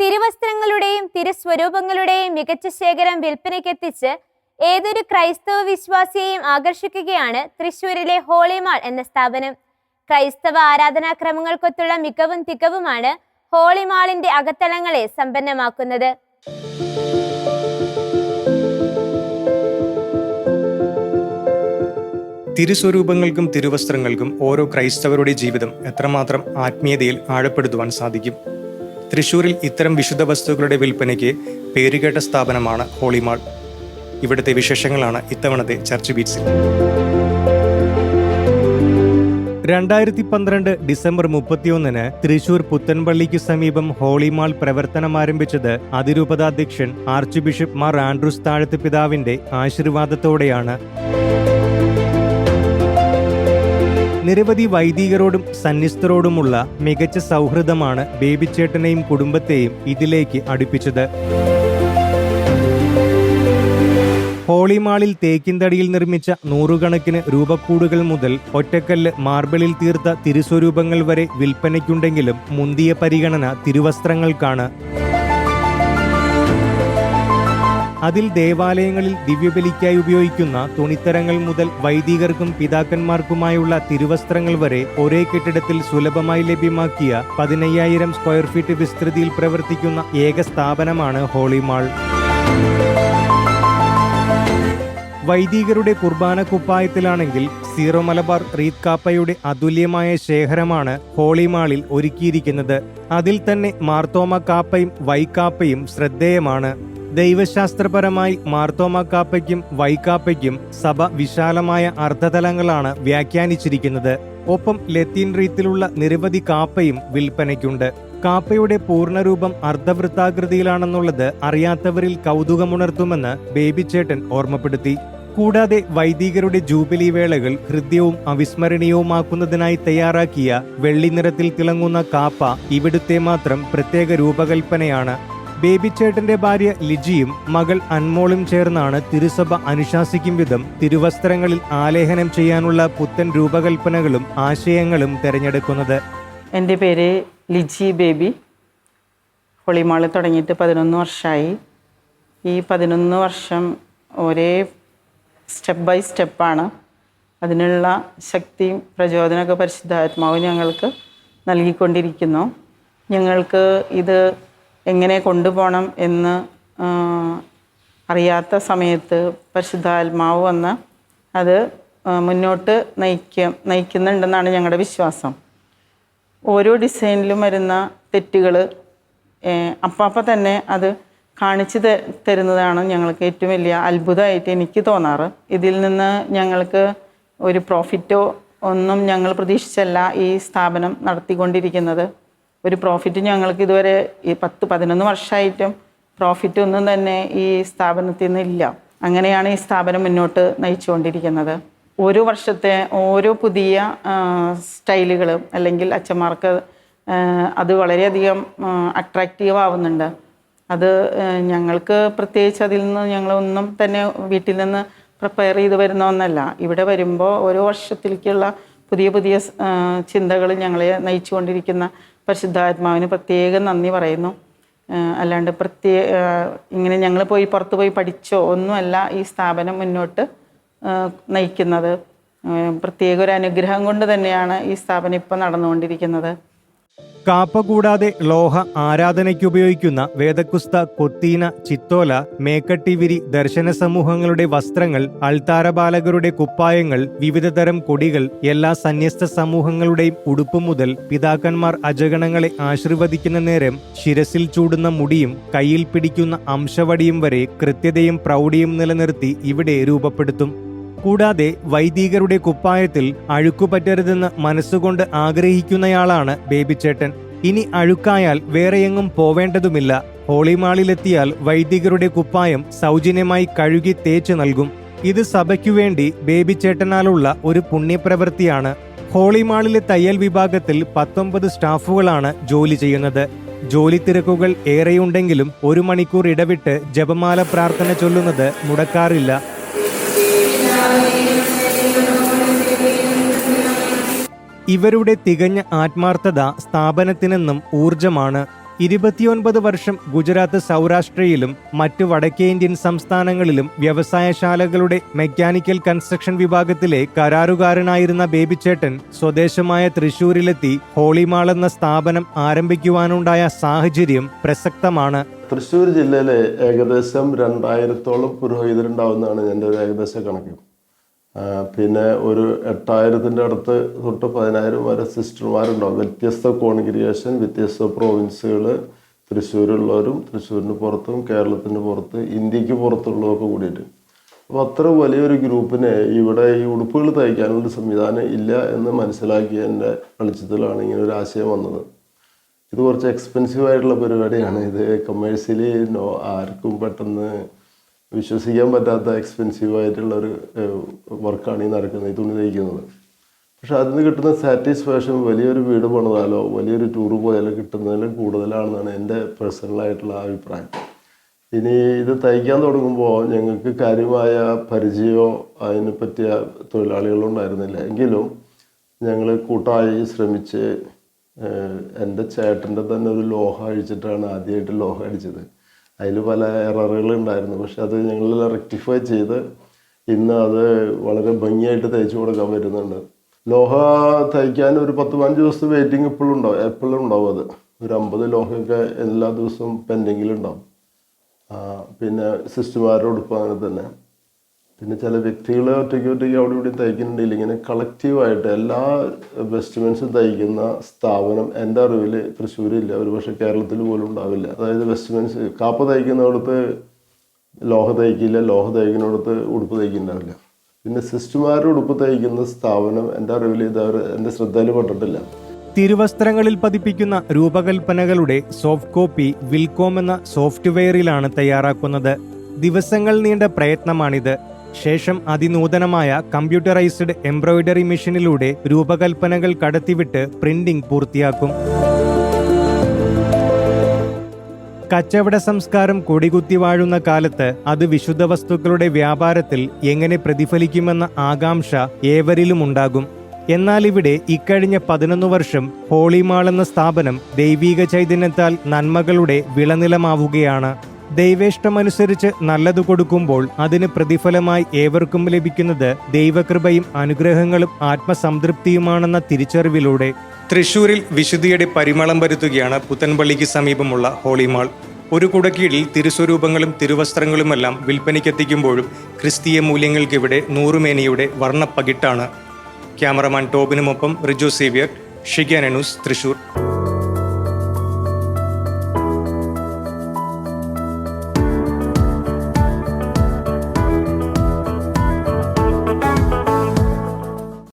തിരുവസ്ത്രങ്ങളുടെയും തിരുസ്വരൂപങ്ങളുടെയും മികച്ച ശേഖരം വിൽപ്പനയ്ക്കെത്തിച്ച് ഏതൊരു ക്രൈസ്തവ വിശ്വാസിയെയും ആകർഷിക്കുകയാണ് തൃശൂരിലെ ഹോളിമാൾ എന്ന സ്ഥാപനം. ക്രൈസ്തവ ആരാധനാക്രമങ്ങൾക്കൊത്തുള്ള മികവും തികവുമാണ് ഹോളിമാളിന്റെ അകത്തളങ്ങളെ സമ്പന്നമാക്കുന്നത്. തിരുസ്വരൂപങ്ങൾക്കും തിരുവസ്ത്രങ്ങൾക്കും ഓരോ ക്രൈസ്തവരുടെ ജീവിതം എത്രമാത്രം ആത്മീയതയിൽ ആഴപ്പെടുത്തുവാൻ സാധിക്കും? തൃശൂരിൽ ഇത്തരം വിശുദ്ധ വസ്തുക്കളുടെ വിൽപ്പനയ്ക്ക് പേരുകേട്ട സ്ഥാപനമാണ് ഹോളിമാൾ ഇവിടുത്തെ വിശേഷങ്ങളാണ് ഇത്തവണത്തെ ചർച്ച് ബീറ്റ്സിൽ രണ്ടായിരത്തി പന്ത്രണ്ട് ഡിസംബർ മുപ്പത്തിയൊന്നിന് തൃശൂർ പുത്തൻപള്ളിക്ക് സമീപം ഹോളിമാൾ പ്രവർത്തനം ആരംഭിച്ചത് അതിരൂപതാധ്യക്ഷൻ archbishop Mar Andrews Thazhath പിതാവിന്റെ ആശീർവാദത്തോടെയാണ്. നിരവധി വൈദികരോടും സന്നിസ്ഥരോടുമുള്ള മികച്ച സൗഹൃദമാണ് ബേബിച്ചേട്ടനെയും കുടുംബത്തെയും ഇതിലേക്ക് അടുപ്പിച്ചത്. ഹോളിമാളിൽ തേക്കിൻതടിയിൽ നിർമ്മിച്ച നൂറുകണക്കിന് രൂപക്കൂടുകൾ മുതൽ ഒറ്റക്കല്ല് മാർബിളിൽ തീർത്ത തിരുസ്വരൂപങ്ങൾ വരെ വിൽപ്പനയ്ക്കുണ്ടെങ്കിലും മുന്തിയ പരിഗണന തിരുവസ്ത്രങ്ങൾക്കാണ്. അതിൽ ദേവാലയങ്ങളിൽ ദിവ്യബലിക്കായി ഉപയോഗിക്കുന്ന തുണിത്തരങ്ങൾ മുതൽ വൈദികർക്കും പിതാക്കന്മാർക്കുമായുള്ള തിരുവസ്ത്രങ്ങൾ വരെ ഒരേ കെട്ടിടത്തിൽ സുലഭമായി ലഭ്യമാക്കിയ പതിനയ്യായിരം സ്ക്വയർ ഫീറ്റ് വിസ്തൃതിയിൽ പ്രവർത്തിക്കുന്ന ഏക സ്ഥാപനമാണ് ഹോളിമാൾ വൈദികരുടെ കുർബാന കുപ്പായത്തിലാണെങ്കിൽ സീറോ മലബാർ റീത് കാപ്പയുടെ അതുല്യമായ ശേഖരമാണ് ഹോളിമാളിൽ ഒരുക്കിയിരിക്കുന്നത്. അതിൽ തന്നെ മാർത്തോമ കാപ്പയും വൈക്കാപ്പയും ശ്രദ്ധേയമാണ്. ദൈവശാസ്ത്രപരമായി മാർത്തോമ കാപ്പയ്ക്കും വൈക്കാപ്പയ്ക്കും സഭ വിശാലമായ അർത്ഥതലങ്ങളാണ് വ്യാഖ്യാനിച്ചിരിക്കുന്നത്. ഒപ്പം ലത്തീൻ റീത്തിലുള്ള നിരവധി കാപ്പയും വിൽപ്പനയ്ക്കുണ്ട്. കാപ്പയുടെ പൂർണരൂപം അർദ്ധവൃത്താകൃതിയിലാണെന്നുള്ളത് അറിയാത്തവരിൽ കൗതുകമുണർത്തുമെന്ന് ബേബിച്ചേട്ടൻ ഓർമ്മപ്പെടുത്തി. കൂടാതെ വൈദികരുടെ ജൂബിലി വേളകൾ ഹൃദ്യവും അവിസ്മരണീയവുമാക്കുന്നതിനായി തയ്യാറാക്കിയ വെള്ളിനിറത്തിൽ തിളങ്ങുന്ന കാപ്പ ഇവിടുത്തെ മാത്രം പ്രത്യേക രൂപകൽപ്പനയാണ്. ബേബിച്ചേട്ടന്റെ ഭാര്യ ലിജിയും മകൾ അൻമോളും ചേർന്നാണ് തിരുസഭ അനുശാസിക്കും വിധം തിരുവസ്ത്രങ്ങളിൽ ആലേഖനം ചെയ്യാനുള്ള പുത്തൻ രൂപകൽപ്പനകളും ആശയങ്ങളും തിരഞ്ഞെടുക്കുന്നത്. എന്റെ പേര് ലിജി ബേബി. ഹോളിമാൾ തുടങ്ങിയിട്ട് പതിനൊന്ന് വർഷമായി ഈ പതിനൊന്ന് വർഷം ഒരേ സ്റ്റെപ്പ് ബൈ സ്റ്റെപ്പാണ്. അതിനുള്ള ശക്തിയും പ്രചോദനമൊക്കെ പരിശുദ്ധാത്മാവ് ഞങ്ങൾക്ക് നൽകിക്കൊണ്ടിരിക്കുന്നു. ഞങ്ങൾക്ക് ഇത് എങ്ങനെ കൊണ്ടുപോകണം എന്ന് അറിയാത്ത സമയത്ത് പരിശുദ്ധാത്മാവ് വന്ന് അത് മുന്നോട്ട് നയിക്ക നയിക്കുന്നുണ്ടെന്നാണ് ഞങ്ങളുടെ വിശ്വാസം. ഓരോ ഡിസൈനിലും വരുന്ന തെറ്റുകൾ അപ്പാപ്പ തന്നെ അത് കാണിച്ചു തരുന്നതാണ് ഞങ്ങൾക്ക് ഏറ്റവും വലിയ അത്ഭുതമായിട്ട് എനിക്ക് തോന്നാറ്. ഇതിൽ നിന്ന് ഞങ്ങൾക്ക് ഒരു പ്രോഫിറ്റോ ഒന്നും ഞങ്ങൾ പ്രതീക്ഷിച്ചല്ല ഈ സ്ഥാപനം നടത്തിക്കൊണ്ടിരിക്കുന്നത്. ഒരു പ്രോഫിറ്റ് ഞങ്ങൾക്ക് ഇതുവരെ ഈ പത്ത് പതിനൊന്ന് വർഷമായിട്ടും പ്രോഫിറ്റ് ഒന്നും തന്നെ ഈ സ്ഥാപനത്തിൽ നിന്നില്ല അങ്ങനെയാണ് ഈ സ്ഥാപനം മുന്നോട്ട് നയിച്ചുകൊണ്ടിരിക്കുന്നത്. ഓരോ വർഷത്തെ ഓരോ പുതിയ സ്റ്റൈലുകളും അല്ലെങ്കിൽ അച്ഛന്മാർക്ക് അത് വളരെയധികം അട്രാക്റ്റീവ് ആവുന്നുണ്ട്. അത് ഞങ്ങൾക്ക് പ്രത്യേകിച്ച് അതിൽ നിന്ന് ഞങ്ങളൊന്നും തന്നെ വീട്ടിൽ നിന്ന് പ്രിപ്പയർ ചെയ്ത് വരുന്ന ഒന്നല്ല. ഇവിടെ വരുമ്പോൾ ഓരോ വർഷത്തിലേക്കുള്ള പുതിയ പുതിയ ചിന്തകൾ ഞങ്ങളെ നയിച്ചുകൊണ്ടിരിക്കുന്ന പരിശുദ്ധാത്മാവിന് പ്രത്യേകം നന്ദി പറയുന്നു. അല്ലാണ്ട് പ്രത്യേക ഇങ്ങനെ ഞങ്ങൾ പോയി പുറത്തു പോയി പഠിച്ചോ ഒന്നുമല്ല ഈ സ്ഥാപനം മുന്നോട്ട് നയിക്കുന്നത്. പ്രത്യേക ഒരു അനുഗ്രഹം കൊണ്ട് തന്നെയാണ് ഈ സ്ഥാപനം ഇപ്പോൾ നടന്നുകൊണ്ടിരിക്കുന്നത്. കാപ്പ കൂടാതെ ലോഹ ആരാധനയ്ക്കുപയോഗിക്കുന്ന വേദക്കുസ്ത കൊത്തീന ചിത്തോല മേക്കട്ടിവിരി ദർശന സമൂഹങ്ങളുടെ വസ്ത്രങ്ങൾ അൾത്താരബാലകരുടെ കുപ്പായങ്ങൾ വിവിധതരം കൊടികൾ എല്ലാ സന്യസ്ത സമൂഹങ്ങളുടെയും ഉടുപ്പ് മുതൽ പിതാക്കന്മാർ അജഗണങ്ങളെ ആശീർവദിക്കുന്ന നേരം ശിരസിൽ ചൂടുന്ന മുടിയും കയ്യിൽ പിടിക്കുന്ന അംശവടിയും വരെ കൃത്യതയും പ്രൗഢിയും നിലനിർത്തി ഇവിടെ രൂപപ്പെടുത്തും. കൂടാതെ വൈദികരുടെ കുപ്പായത്തിൽ അഴുക്കുപറ്റരുതെന്ന് മനസ്സുകൊണ്ട് ആഗ്രഹിക്കുന്നയാളാണ് ബേബിച്ചേട്ടൻ. ഇനി അഴുക്കായാൽ വേറെയെങ്ങും പോവേണ്ടതുമില്ല. ഹോളിമാളിലെത്തിയാൽ വൈദികരുടെ കുപ്പായം സൗജന്യമായി കഴുകി തേച്ചു നൽകും. ഇത് സഭയ്ക്കു വേണ്ടി ബേബിച്ചേട്ടനാലുള്ള ഒരു പുണ്യപ്രവൃത്തിയാണ്. ഹോളിമാളിലെ തയ്യൽ വിഭാഗത്തിൽ പത്തൊമ്പത് സ്റ്റാഫുകളാണ് ജോലി ചെയ്യുന്നത്. ജോലി തിരക്കുകൾ ഏറെയുണ്ടെങ്കിലും ഒരു മണിക്കൂർ ഇടവിട്ട് ജപമാല പ്രാർത്ഥന ചൊല്ലുന്നത് മുടക്കാറില്ല. ഇവരുടെ തികഞ്ഞ ആത്മാർത്ഥത സ്ഥാപനത്തിനെന്നും ഊർജമാണ് ഇരുപത്തിയൊൻപത് വർഷം ഗുജറാത്ത് സൗരാഷ്ട്രയിലും മറ്റു വടക്കേ ഇന്ത്യൻ സംസ്ഥാനങ്ങളിലും വ്യവസായശാലകളുടെ മെക്കാനിക്കൽ കൺസ്ട്രക്ഷൻ വിഭാഗത്തിലെ കരാറുകാരനായിരുന്ന ബേബിച്ചേട്ടൻ സ്വദേശമായ തൃശൂരിലെത്തി ഹോളിമാൾ എന്ന സ്ഥാപനം ആരംഭിക്കുവാനുണ്ടായ സാഹചര്യം പ്രസക്തമാണ്. തൃശ്ശൂർ ജില്ലയിലെ ഏകദേശം രണ്ടായിരത്തോളം പുരോഹിതരുണ്ടാവുന്നതാണ് എന്റെ ഒരു ഏകദേശ കണക്ക്. പിന്നെ ഒരു എട്ടായിരത്തിന്റെ അടുത്ത് തൊട്ട് പതിനായിരം വരെ സിസ്റ്റർമാരുണ്ടാവും വ്യത്യസ്ത കോൺഗ്രിഗേഷൻ വ്യത്യസ്ത പ്രോവിൻസുകൾ തൃശ്ശൂരുള്ളവരും തൃശ്ശൂരിന് പുറത്തും കേരളത്തിന് പുറത്ത് ഇന്ത്യയ്ക്ക് പുറത്തുള്ളതൊക്കെ കൂടിയിട്ട്. അപ്പോൾ അത്ര വലിയൊരു ഗ്രൂപ്പിനെ ഇവിടെ ഈ ഉടുപ്പുകൾ തയ്ക്കാനുള്ള സംവിധാനം ഇല്ല എന്ന് മനസ്സിലാക്കിയതിന്റെ വെളിച്ചത്തിലാണ് ഇങ്ങനെ ഒരു ആശയം വന്നത്. ഇത് കുറച്ച് എക്സ്പെൻസീവ് ആയിട്ടുള്ള പരിപാടിയാണ്. ഇത് കമേഴ്സ്യലി ആർക്കും പെട്ടെന്ന് വിശ്വസിക്കാൻ പറ്റാത്ത എക്സ്പെൻസീവ് ആയിട്ടുള്ള ഒരു വർക്കാണ് ഈ നടക്കുന്നത് ഈ തുണി തയ്ക്കുന്നത്. പക്ഷെ അതിൽ നിന്ന് കിട്ടുന്ന സാറ്റിസ്ഫാക്ഷൻ വലിയൊരു വീട് പണിതാലോ വലിയൊരു ടൂർ പോയാലോ കിട്ടുന്നതിലും കൂടുതലാണെന്നാണ് എന്റെ പേഴ്സണലായിട്ടുള്ള അഭിപ്രായം. ഇനി ഇത് തയ്ക്കാൻ തുടങ്ങുമ്പോൾ ഞങ്ങൾക്ക് കാര്യമായ പരിചയമോ അതിനെ പറ്റിയ തൊഴിലാളികളോ ഉണ്ടായിരുന്നില്ല. എങ്കിലും ഞങ്ങൾ കൂട്ടായി ശ്രമിച്ച് എന്റെ ചേട്ടന്റെ തന്നെ ഒരു ലോഹ അഴിച്ചിട്ടാണ് ആദ്യമായിട്ട് ലോഹ അടിച്ചത് അതിൽ പല എററുകൾ ഉണ്ടായിരുന്നു. പക്ഷെ അത് ഞങ്ങളെല്ലാം റെക്ടിഫൈ ചെയ്ത് ഇന്ന് അത് വളരെ ഭംഗിയായിട്ട് തയ്ച്ചു കൊടുക്കാൻ പറ്റുന്നുണ്ട്. ലോഹ തയ്ക്കാൻ ഒരു പത്ത് പതിനഞ്ച് ദിവസത്തെ വെയിറ്റിംഗ് ഇപ്പോഴും ഉണ്ടാവും എപ്പോഴും ഉണ്ടാവും അത്. ഒരു അമ്പത് ലോഹയൊക്കെ എല്ലാ ദിവസവും പെൻഡിങ്ങിലുണ്ടാവും പിന്നെ സിസ്റ്റർമാരുടെ ഉടുപ്പ് അങ്ങനെ തന്നെ. പിന്നെ ചില വ്യക്തികൾ ഒറ്റയ്ക്ക് ഒറ്റയ്ക്ക് അവിടെ ഇവിടെ തയ്ക്കുന്നുണ്ടെങ്കിൽ ഇങ്ങനെ കളക്റ്റീവായിട്ട് എല്ലാ വെസ്റ്റ്മെൻസും തയ്ക്കുന്ന സ്ഥാപനം എന്റെ അറിവിൽ തൃശ്ശൂരില്ല. ഒരു പക്ഷേ കേരളത്തിൽ പോലും ഉണ്ടാവില്ല. അതായത് വെസ്റ്റ്മെൻസ് കാപ്പ തയ്ക്കുന്നിടത്ത് ലോഹ തയ്ക്കില്ല ലോഹ തയ്ക്കുന്നിടത്ത് ഉടുപ്പ് തയ്ക്കുന്നുണ്ടാവില്ല പിന്നെ സിസ്റ്റർമാരുടെ ഉടുപ്പ് തയ്ക്കുന്ന സ്ഥാപനം എന്റെ അറിവിൽ ഇത് അവർ എന്റെ ശ്രദ്ധയിൽ പെട്ടിട്ടില്ല. തിരുവസ്ത്രങ്ങളിൽ പതിപ്പിക്കുന്ന രൂപകൽപ്പനകളുടെ സോഫ്റ്റ് കോപ്പി വിൽകോം എന്ന സോഫ്റ്റ്വെയറിലാണ് തയ്യാറാക്കുന്നത്. ദിവസങ്ങൾ നീണ്ട പ്രയത്നമാണിത്. ശേഷം അതിനൂതനമായ കമ്പ്യൂട്ടറൈസ്ഡ് എംബ്രോയിഡറി മെഷീനിലൂടെ രൂപകൽപ്പനകൾ കടത്തിവിട്ട് പ്രിന്റിംഗ് പൂർത്തിയാക്കും. കച്ചവട സംസ്കാരം കൊടികുത്തി വാഴുന്ന കാലത്ത് അത് വിശുദ്ധ വസ്തുക്കളുടെ വ്യാപാരത്തിൽ എങ്ങനെ പ്രതിഫലിക്കുമെന്ന ആകാംക്ഷ ഏവരിലും ഉണ്ടാകും. എന്നാൽ ഇവിടെ ഇക്കഴിഞ്ഞ പതിനൊന്ന് വർഷം ഹോളിമാൾ എന്ന സ്ഥാപനം ദൈവീക ചൈതന്യത്താൽ നന്മകളുടെ വിളനിലമാവുകയാണ്. ദൈവേഷ്ടമനുസരിച്ച് നല്ലത് കൊടുക്കുമ്പോൾ അതിന് പ്രതിഫലമായി ഏവർക്കും ലഭിക്കുന്നത് ദൈവകൃപയും അനുഗ്രഹങ്ങളും ആത്മസംതൃപ്തിയുമാണെന്ന തിരിച്ചറിവിലൂടെ തൃശൂരിൽ വിശുദ്ധിയുടെ പരിമളം വരുത്തുകയാണ് പുത്തൻപള്ളിക്ക് സമീപമുള്ള ഹോളിമാൾ ഒരു കുടക്കീഴിൽ തിരുസ്വരൂപങ്ങളും തിരുവസ്ത്രങ്ങളുമെല്ലാം വിൽപ്പനയ്ക്കെത്തിക്കുമ്പോഴും ക്രിസ്തീയ മൂല്യങ്ങൾക്കിവിടെ നൂറുമേനിയുടെ വർണപ്പകിട്ടാണ്. ക്യാമറമാൻ ടോബിനുമൊപ്പം റിജു സേവ്യർ ഷിഗ്യാനൂസ് തൃശൂർ.